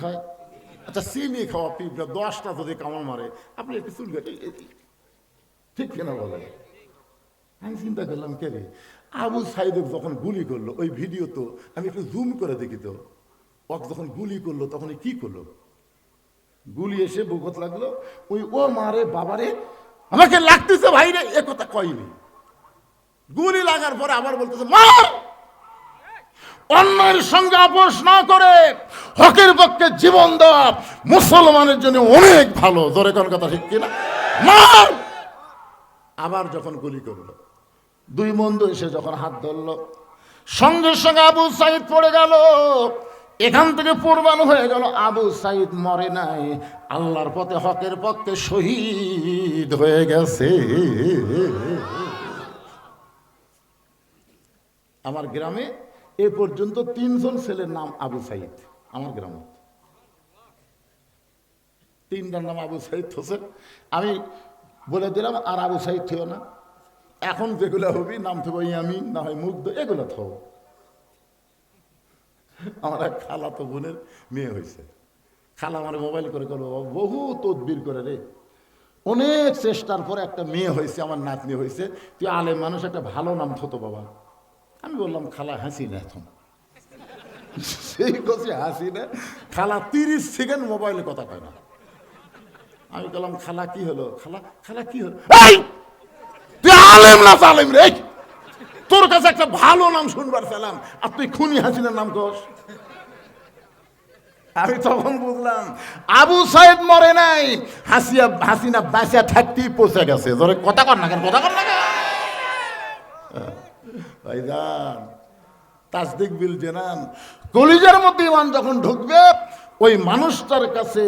খায়। আচ্ছা চিনি খাওয়া পিঁপড়া, দশটা যদি কামড় মারে, আপনি একটু চুল কাটে ঠিক কিনা বলেন? আমি চিন্তা করলাম, কে রে? আবু সাইদেব যখন গুলি করল, ওই ভিডিও তো আমি একটু জুম করে দেখি তো। ওক যখন গুলি করল, তখন কি করল? গুলি এসে বুকত লাগল, ওই ও মারে বাবারে আমাকে লাগতেছে ভাই রে, এ কথা কয়নি। গুলি লাগার পরে আবার বলতেছে, মার! অন্যের সঙ্গে আপোষ না করে হকের পক্ষে জীবন দেওয়া মুসলমানের জন্য অনেক ভালো। জোরে কোন কথা ঠিক কিনা? মার! আবার যখন গুলি করল, দুই বন্ধু এসে যখন হাত ধরলো, সঙ্গে সঙ্গে আবু সাইদ পড়ে গেল। এখান থেকে পূর্বানো হয়ে গেল, আবু সাইদ মরে নাই, আল্লাহর পথে, হকের পক্ষে শহীদ হয়ে গেছে। আমার গ্রামে এ পর্যন্ত তিনজন ছেলের নাম আবু সাইদ, আমার গ্রামে। তিনটার নাম আবু সাইদ হোসেন আমি বলে দিলাম, আর আবু সাইদ থেও না। এখন যেগুলো হবি, নাম থেবো আমি না হয় মুগ্ধ, এগুলো থাও। আমার এক খালা তো বোনের মেয়ে হয়েছে। খালা আমার মোবাইল করে করব বহু তদবির করে রে। অনেক চেষ্টার পর একটা মেয়ে হয়েছে, আমার নাতনি হয়েছে। তুই আলে মানুষ, একটা ভালো নাম থতো বাবা। আমি বললাম, খালা হাসি না এখন সেই কষে হাসি না খালা তিরিশ সেকেন্ড মোবাইলে কথা কয় না। আমি বললাম, খালা, কি হলো? খালা খালা, কি হলো? তুই আলেম না আলেম রে? তোর কাছে একটা ভালো নাম শুনবার পেলাম, আর তুই খুনি হাসিনার নাম কস? আমি তখন বুঝলাম, আবু সাইদ মরে নাই, হাসিয়া, হাসিনা বাসিয়া থাকতেই পৌঁছে গেছে। ধরে কথা কর না কেন? কথা কর না কেন? ভাইজান তাসদিক বিল জেনান। কলিজার মধ্যে ইমান যখন ঢুকবে, ওই মানুষটার কাছে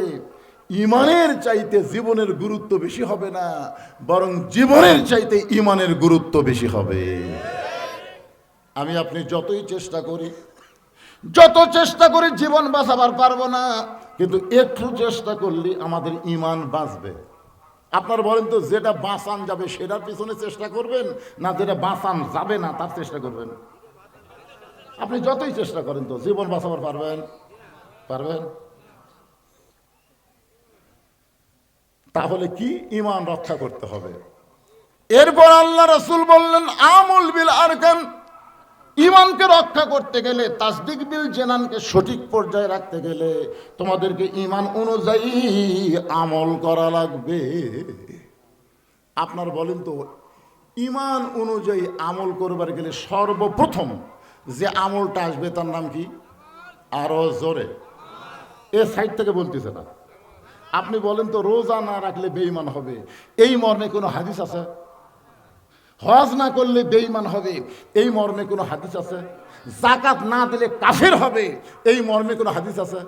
ইমানের চাইতে জীবনের গুরুত্ব বেশি হবে না, বরং জীবনের চাইতে ইমানের গুরুত্ব বেশি হবে। আমি আপনি যতই চেষ্টা করি, যত চেষ্টা করি জীবন বাঁচাবার পারব না, কিন্তু একটু চেষ্টা করলে আমাদের ইমান বাঁচবে। আপনার বলেন তো, যেটা বাঁচান যাবে, সেটার পিছনে চেষ্টা করবেন? না যেটা বাঁচান যাবে না, তার চেষ্টা করবেন? আপনি যতই চেষ্টা করেন তো, জীবন বাঁচাবার পারবেন? পারবেন? তাহলে কি ইমান রক্ষা করতে হবে? এরপর আল্লাহ রসুল বললেন, আমুল বিল আরকান ইমানকে রক্ষা করতে গেলে, তাসদিক বিল জেনানকে সঠিক পর্যায়ে রাখতে গেলে তোমাদেরকে ইমান অনুযায়ী আমল করা লাগবে। আপনার বলেন তো, ইমান অনুযায়ী আমল করবার গেলে সর্বপ্রথম যে আমলটা আসবে তার নাম কি? আরও জোরে। এ সাইড থেকে বলতেছে না। আপনি বলেন তো, রোজা না রাখলে বেঈমান হবে। এই মর্মে কোনো হাদিস আছে? হজ না করলে বেইমান হবে। এই মর্মে কোনো হাদিস আছে? জাকাত না দিলে কাফের হবে। এই মর্মে কোনো হাদিস আছে?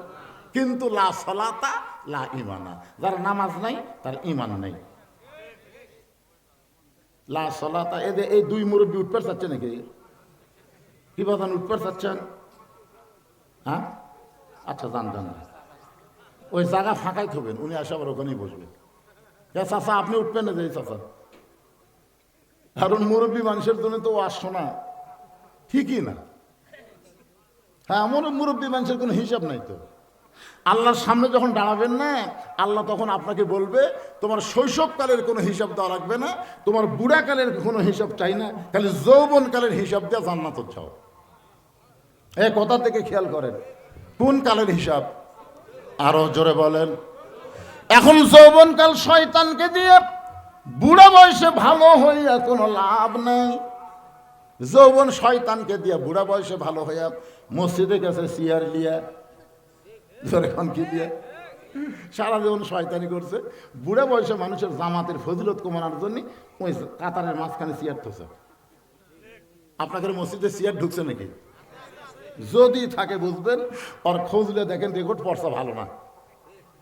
কিন্তু লা সলাতা, লা ইমানা যার নামাজ নাই, তার ইমান নাই। লা সলাতা এদের এই দুই মুরব্বী উঠপার চাচ্ছে নাকি? কি বাদান উঠপার চাচ্ছেন? হ্যাঁ? আচ্ছা জান জান ওই জায়গা ফাঁকাই থবেন, উনি আসে আবার ওখানেই বসবেন চাচা, আপনি উঠবেন না যে চাচা? কারণ মুরব্বী মানুষের জন্য তো ওয়াজ শোনা ঠিকই না। হ্যাঁ আমার মুরব্বী মানুষের কোনো হিসাব নাই তো। আল্লাহর সামনে যখন দাঁড়াবেন না, আল্লাহ তখন আপনাকে বলবে, তোমার শৈশবকালের কোনো হিসাব দেওয়া লাগবে না, তোমার বুড়াকালের কোনো হিসাব চাই না, খালি যৌবনকালের হিসাব দেওয়া জান্নাত চাও এ কথা থেকে খেয়াল করেন, কোন কালের হিসাব? আরও জোরে বলেন, এখন যৌবনকাল শয়তানকে দিয়ে বুড়া বয়সে ভালো হইয়া কোনো লাভ নাই। যৌবন শয়তানকে দিয়ে বুড়া বয়সে ভালো হইয়া মসজিদে গেছে, সিয়ার লিয়া। এখন কি দিয়ে? সারা জীবন শয়তানি করছে। বুড়া বয়সে মানুষের জামাতের ফজিলত কমানোর জন্য ওই কাতারের মাঝখানে সিয়ার থছে আপনাদের মসজিদে সিয়ার ঢুকছে নাকি? যদি থাকে বুঝবেন, আর খুঁজলে দেখেন রেকর্ড পর্সা ভালো না।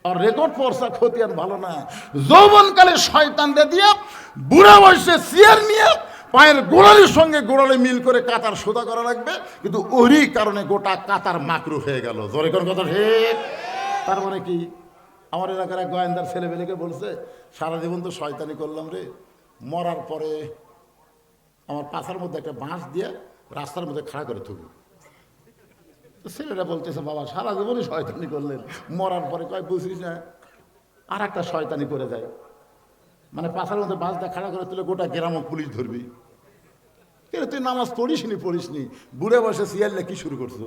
আর রেকর্ড পর্সা খতিয়ান ভালো না। যৌবনকালে শয়তানদের দিয়ে, বুড়া বয়সে সিয়ার নিয়ে পায়ের গোড়ালির সঙ্গে গোড়ালি মিল করে কাতার সোদা করা লাগবে। কিন্তু ওরই কারণে গোটা কাতার মাকরু হয়ে গেল। জোরে কোন কথা ঠিক? তার মানে কি? আমার এলাকার এক গোয়েন্দার ছেলেবেলেকে বলছে সারা জীবন তো শয়তানি করলাম রে। মরার পরে আমার পাশার মধ্যে একটা বাঁশ দিয়ে রাস্তার মধ্যে খাড়া করে থুবি। ছেলেরা বলতেছে, বাবা, সারা জীবনই শয়তানি করলেন। মরার পরে কয়, বুঝিস না, আর একটা শয়তানি করে যায় মানে পাশার মধ্যে বাসটা খাড়া করে তুলে গোটা গ্রামক পুলিশ ধরবি। কিন্তু তুই নামাজ পড়িস নি পড়িস নি? বুড়ে বসে সিয়ারলে কি শুরু করছ?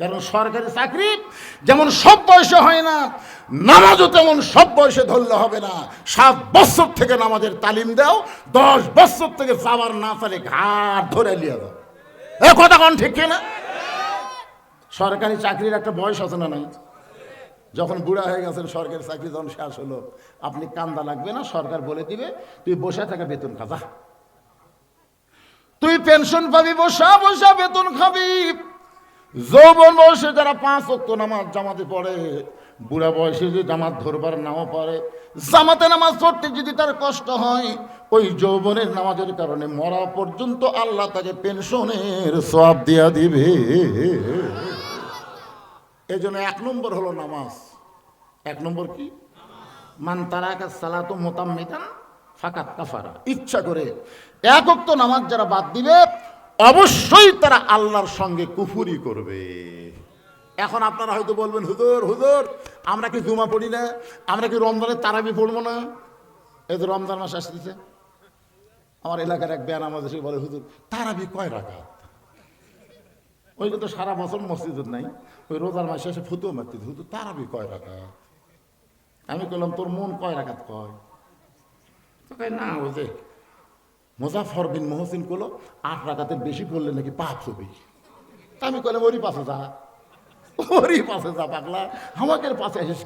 কারণ সরকারি চাকরি যেমন সব বয়সে হয় না, নামাজও তেমন সব বয়সে ধরলে হবে না। সাত বছর থেকে নামাজের তালিম দাও, দশ বছর থেকে যাবার না চালে ঘাট ধরে লিয়ে দাও এ কথা কোন ঠিক কিনা? সরকারি চাকরির একটা বয়স আছে না নাই? যখন বুড়া হয়ে গেছেন, সরকারি চাকরি যখন শেষ হলো, আপনি কান্দা লাগবে না? সরকার বলে দিবে, তুই বসে থাকা বেতন খাজা তুই পেনশন পাবি, বসা বসা বেতন খাবি। যৌবন বয়সে যারা পাঁচ অক্ট নামাজ জামাতে পড়ে, বুড়া বয়সে যদি জামাত ধরবার নাও পারে জামাতে নামাজ পড়তে যদি তার কষ্ট হয়, ওই যৌবনের নামাজের কারণে মরা পর্যন্ত আল্লাহ তাকে পেনশনের সব দিয়া দিবে। এই জন্য এক নম্বর হলো নামাজ। এক নম্বর কি? মান তারাকা সালাতো মোতাম্মিদান ফাকাত কাফারা। ইচ্ছা করে একক তো নামাজ যারা বাদ দিবে, অবশ্যই তারা আল্লাহর সঙ্গে কুফুরি করবে। এখন আপনারা হয়তো বলবেন, হুজুর হুজুর, আমরা কি জুমা পড়ি না? আমরা কি রমজানের তারাবি পড়ব না? এই যে রমজান মাস আসতেছে। আমার এলাকার এক ব্যান আমাদের বলে, হুজুর, তারাবি কয় রাখা ওই তো সারা বছর মসজিদ নাই, ওই রোজার মাসে এসে ফুতুও মারতে হুজুর তারাবি কয় রাখা? আমি বললাম তোর মন কয় রাখাত কয়? তো কয়, না, ওই যে মোজাফর বিন মোহসিন করল আট রাখাতের বেশি করলে নাকি পাপ হবে। তা আমি কইলাম, ওরই পাশে যা। ওরই পাশে যা, পাগলা। আমাকে পাশে আসিস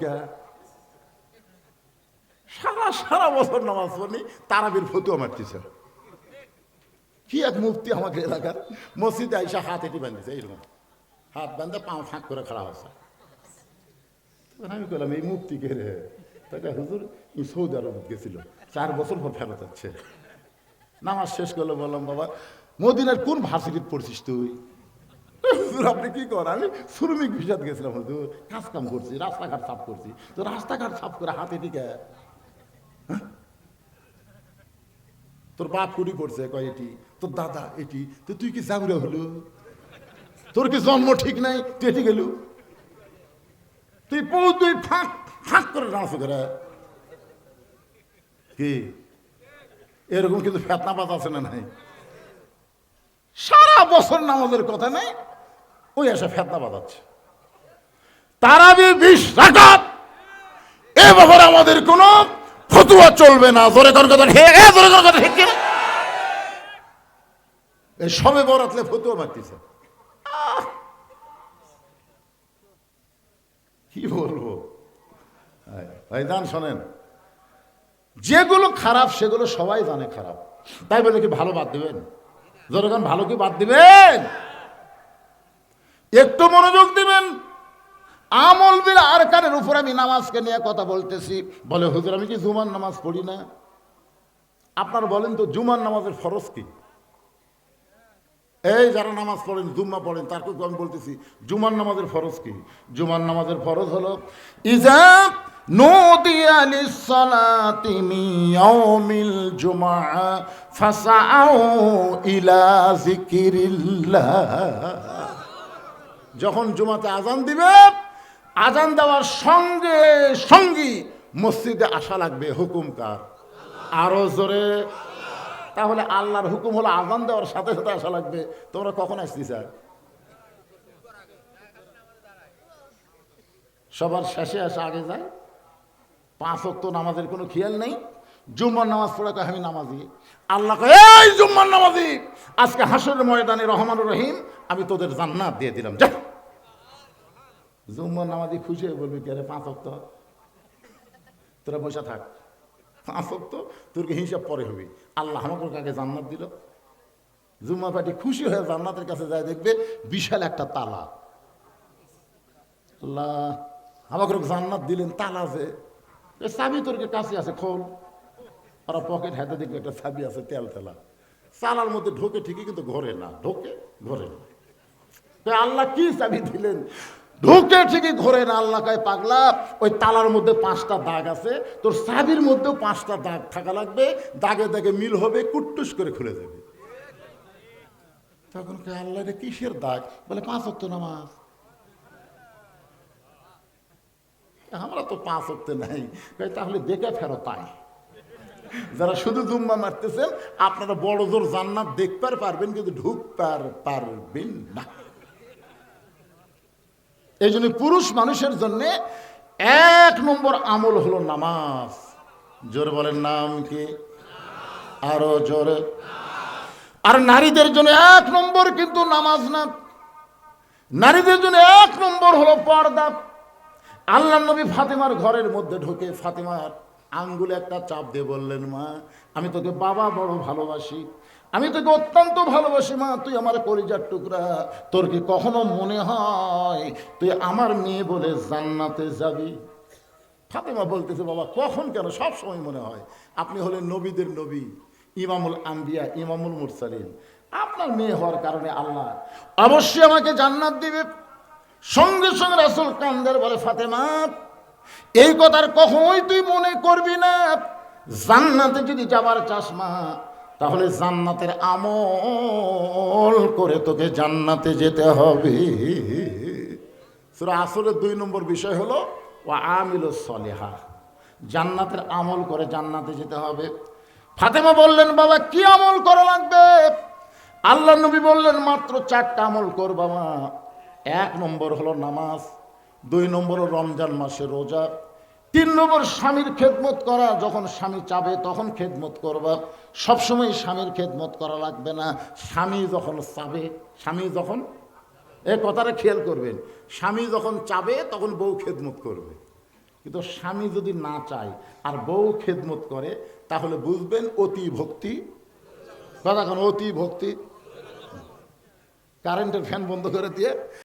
সারা সারা বছর নামাজ পড়নি তারাবির ফতুয়া মারতেছে কি এক মুফতি আমাকে এলাকার? মসজিদে আইসা হাত এটি বাঁধতেছে এইরকম। হাত বাঁধে পাও ফাঁক করে খাড়া হচ্ছে তখন আমি বললাম এই মুক্তি কে রে? তাকে হুজুর সৌদি আরব গেছিল। চার বছর পর ফেরত যাচ্ছে নামাজ শেষ করল, বললাম, বাবা, মদিনার কোন ভার্সিটিতে পড়ছিস তুই? হুজুর, আপনি কি কর আমি শ্রমিক ভিসাত গেছিলাম, হুজুর। কাজ কাম করছি, রাস্তাঘাট সাফ করছি। তো রাস্তাঘাট সাফ করে হাতে দিকে তোর বাপ কুড়ি করছে কয় এটি? তোর দাদা এটি, তো তুই কি জাগুরা হলো? তোর কি জন্ম ঠিক নাই? তুই এটি গেলু? তুই পৌ তুই ফাঁক ফাঁক করে নাচ করে কি? এরকম কিন্তু ফেতনাবাদ আছে না নাই? সারা বছর নামাজের কথা নেই, ওই এসে ফেতনাবাদ আছে। তারাবি বিশ রাকাত, এ ব্যাপারে আমাদের কোনো ফতুয়া চলবে না। জোরে কর কথা এ জোরে কর কথা ঠিক সবে বরাতলে ফতুয়া মারতেছে! কি বলব? হ্যাঁ, ভাই দান শোনেন যেগুলো খারাপ সেগুলো সবাই জানে খারাপ। তাই বলে কি ভালো বাদ দিবেন? যখন ভালো কি বাদ দিবেন? একটু মনোযোগ দিবেন। আমল বিল আরকানের উপর আমি নামাজকে নিয়ে কথা বলতেছি। বলে হুজুর আমি কি জুমার নামাজ পড়ি না? আপনার বলেন তো জুমার নামাজের ফরজ কি? এই যারা নামাজ পড়েন, জুম্মা পড়েন, তার কিন্তু আমি বলতেছি, জুমার নামাজের ফরজ কি? জুমার নামাজের ফরজ হলো ইজাব যখন জুমাতে আজান দিবে, আজান দেওয়ার সঙ্গে সঙ্গী মসজিদে আসা লাগবে, হুকুম কার? আরও জোরে তাহলে আল্লাহর হুকুম হলো আজান দেওয়ার সাথে সাথে আসা লাগবে। তোমরা কখন আসছি স্যার? সবার শেষে আসা আগে যায়। পাঁচ অক্ত নামাজের কোনো খেয়াল নেই। জুম্মার নামাজ পড়ে কয় আমি নামাজি। আল্লাহ কয়, এই জুম্মার নামাজি, আজকে হাসর ময়দানে রহমানুর রহিম, আমি তোদের জান্নাত দিয়ে দিলাম। যা। জুম্মার নামাজি খুশি হয়ে বলবি, কে রে, পাঁচ অক্ত তোরা বসে থাক। পাঁচ অক্ত তোর হিসাব পরে হবে? আল্লাহ আমাকে কাকে জান্নাত দিল। জুম্মা পাটি খুশি হয়ে জান্নাতের কাছে যায়, দেখবে বিশাল একটা তালা। আল্লাহ, আমাকে জান্নাত দিলেন, তালা এ চাবি তোর কি কাছে আছে? খোল। ওরা পকেট হাতে দেখবে একটা চাবি আছে, তেল তেলা। চালার মধ্যে ঢোকে ঠিকই, কিন্তু ঘরে না। ঢোকে, ঘরে না। আল্লাহ কি চাবি দিলেন? ঢুকে ঠিকই ঘরে না আল্লাহ কায় পাগলা। ওই তালার মধ্যে পাঁচটা দাগ আছে। তোর সাবির মধ্যেও পাঁচটা দাগ থাকা লাগবে। দাগে দাগে মিল হবে, কুট্টুস করে খুলে যাবে। তখন কে আল্লাহ রে কিসের দাগ? বলে, পাঁচ অক্ত নামাজ। আমরা তো পাঁচ অক্ত নাই। তাহলে দেখে ফেরো তাই যারা শুধু জুম্বা মারতেছেন, আপনারা বড় জোর জান্নাত দেখতে পারবেন, কিন্তু ঢুকতে পারবেন না। এই জন্য পুরুষ মানুষের জন্য এক নম্বর আমল হলো নামাজ। জোর বলেন নাম কি? আরও জোরে। আর নারীদের জন্য এক নম্বর কিন্তু নামাজ না। নারীদের জন্য এক নম্বর হলো পর্দা। আল্লাহ নবী ফাতেমার ঘরের মধ্যে ঢুকে ফাতেমার আঙ্গুলে একটা চাপ দিয়ে বললেন, মা, আমি তোকে বাবা বড় ভালোবাসি। আমি তোকে অত্যন্ত ভালোবাসি, মা। তুই আমার কলিজার টুকরা। তোর কি কখনো মনে হয় তুই আমার মেয়ে বলে জান্নাতে যাবি? ফাতেমা বলতেছে, বাবা, কখন কেন? সব সময় মনে হয়। আপনি হলেন নবীদের নবী, ইমামুল আম্বিয়া, ইমামুল মুরসালিন। আপনার মেয়ে হওয়ার কারণে আল্লাহ অবশ্যই আমাকে জান্নাত দিবে। সঙ্গে সঙ্গে রাসুল কান্দার বলে, ফাতেমা, এই কথার কখনোই তুই মনে করবি না। জান্নাতে যদি যাবার চাস, মা তাহলে জান্নাতের আমল করে তোকে জান্নাতে যেতে হবে। সুরা আসরের দুই নম্বর বিষয় হলো ও আমিল সলেহা। জান্নাতের আমল করে জান্নাতে যেতে হবে। ফাতেমা বললেন, বাবা, কি আমল করা লাগবে? আল্লাহ নবী বললেন, মাত্র চারটা আমল কর বাবা এক নম্বর হলো নামাজ, দুই নম্বর রমজান মাসে রোজা তিন নম্বর স্বামীর খেদমত করা, যখন স্বামী চাবে তখন খেদমত করবা। সবসময় স্বামীর খেদমত করা লাগবে না। স্বামী যখন চাবে, স্বামী যখন, এ কথাটা খেয়াল করবেন, স্বামী যখন চাবে তখন বউ খেদমত করবে। কিন্তু স্বামী যদি না চায় আর বউ খেদমত করে, তাহলে বুঝবেন অতি ভক্তি। কথা অতি ভক্তি। কারেন্টের ফ্যান বন্ধ করে দিয়ে